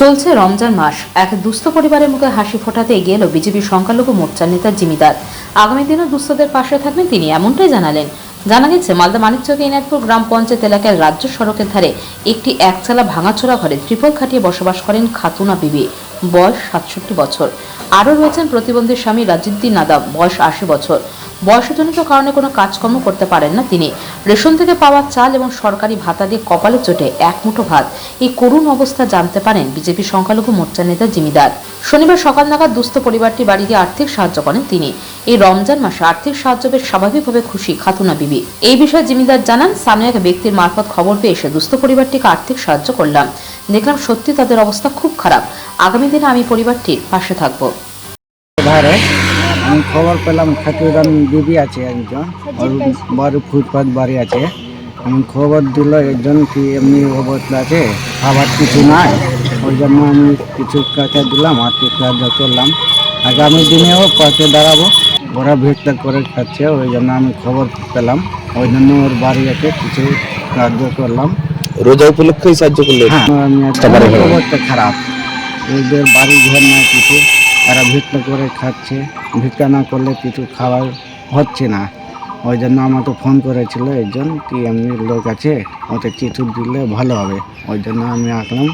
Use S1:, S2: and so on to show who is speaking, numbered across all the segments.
S1: চলছে রমজান মাস। এক দুস্থ পরিবারের মুখে হাসি ফোটাতে এগিয়ে এলো বিজেপি সংখ্যালঘু মোর্চার নেতা জিমিদার। আগামী দিনও দুস্থদের পাশে থাকবেন তিনি, এমনটাই জানালেন। জানা গেছে, মালদা মানিকচকে ইনায়তপুর গ্রাম পঞ্চায়েত এলাকার রাজ্য সড়কের ধারে একটি একচালা ভাঙাচোরা ঘরে ত্রিপল খাটিয়ে বসবাস করেন খাতুনা বিবি। বয়স সাতষট্টি বছর। আরও রয়েছেন প্রতিবন্ধী স্বামী রাজিদ্দিন নাদাম বয়স আশি বছর। বয়সজনিত কারণে কোনো কাজকর্ম করতে পারেন না তিনি। রেশন থেকে পাওয়া চাল এবং সরকারি ভাতা দিয়ে কপালে চোটে এক মুঠো ভাত। এই করুণ অবস্থা জানতে পারেন বিজেপি সংখ্যালঘু মোর্চার নেতা জিমিদার শনিবার সকাল নাগাদ দুস্থ পরিবারটি বাড়ি দিয়ে আর্থিক সাহায্য করেন তিনি। এই রমজান মাসে আর্থিক সাহায্য পেয়ে স্বাভাবিকভাবে খুশি খাতুনা বিবি। এই বিষয়ে জিমিদার জানান স্থানীয় এক ব্যক্তির মারফত খবর পেয়ে এসে দুস্থ পরিবারটিকে আর্থিক সাহায্য করলাম। দেখলাম সত্যি তাদের অবস্থা খুব খারাপ। আগামী দিনে আমি পরিবারটির পাশে থাকব।
S2: আমি খবর পেলাম খাতুরান দিদি আছে একজন বাড়ি ফুটপাত বাড়ি আছে। আমি খবর দিল একজন কি এমনি অবস্থা আছে খাবার কিছু নাই। ওই জন্য আমি কিছু টাকা দিলাম আর্থিক সাহায্য করলাম। আগামী দিনেও পাশে দাঁড়াবো। ওরা ভিড়টা করে খাচ্ছে, ওই জন্য আমি খবর পেলাম। ওই জন্য ওর বাড়ি আছে, কিছু সাহায্য করলাম।
S3: রোজা উপলক্ষেই সাহায্য করলেন
S2: হ্যাঁ। অবস্থা খারাপ। এদের বাড়ি ঘর না কিছু তারা ভিক্ষা করে খাচ্ছে। ভিক্ষা না করলে কিছু খাবার হচ্ছে না। ওই জন্য আমাকে ফোন করেছিল একজন কি এমনি লোক আছে? ওকে চিঠি দিলে ভালো হবে। ওই জন্য আমি আঁকলাম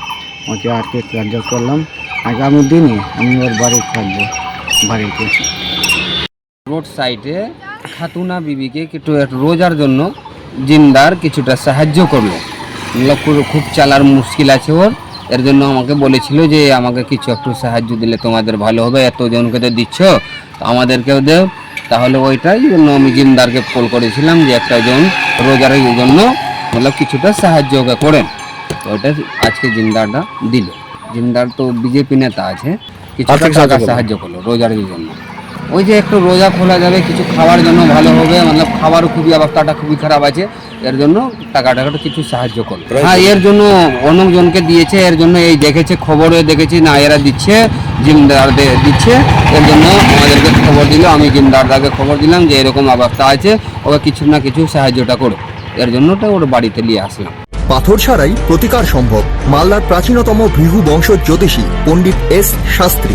S2: ওকে আর্থিক সাহায্য করলাম। আগামী দিনে আমি ওর বাড়ি থাকব বাড়িতে।
S4: রোড সাইডে খাতুনা বিবিকে একটু একটু রোজার জন্য জিন্দার কিছুটা সাহায্য করল। খুব- খুব চালার মুশকিল আছে ওর। এর জন্য আমাকে বলেছিল যে আমাকে কিছু একটু সাহায্য দিলে তোমাদের ভালো হবে এতজনকে তো দিচ্ছ তো আমাদেরকেও দেও। তাহলে ওইটাই জন্য আমি জিন্দারকে কল করেছিলাম যে একটা জন রোজার জন্য মতলব কিছুটা সাহায্য ওকে করেন ওইটা আজকে জিন্দারটা দিল। জিন্দার তো বিজেপি নেতা আছে কিছুটা টাকা
S3: সাহায্য করল।
S4: সাহায্য করল রোজার জন্য। ওই যে একটু রোজা খোলা যাবে কিছু খাওয়ার জন্য ভালো হবে মানে খাবারও খুবই অবস্থাটা খুবই খারাপ আছে এর জন্য টাকা টাকাটা কিছু সাহায্য করবে। হ্যাঁ এর জন্য অনেকজনকে দিয়েছে এর জন্য এই দেখেছে খবরে দেখেছি না এরা দিচ্ছে জিমদার দে- দিচ্ছে এর জন্য আমাদেরকে খবর দিল আমি জিমদারদাকে খবর দিলাম যে এরকম অবস্থা আছে ওকে কিছু না কিছু সাহায্যটা করো এর জন্য জন্যটা ওর বাড়িতে নিয়ে আসলাম।
S5: পাথর ছাড়াই প্রতিকার সম্ভব। মালদার প্রাচীনতম ভৃহু বংশ জ্যোতিষী পণ্ডিত এস শাস্ত্রী।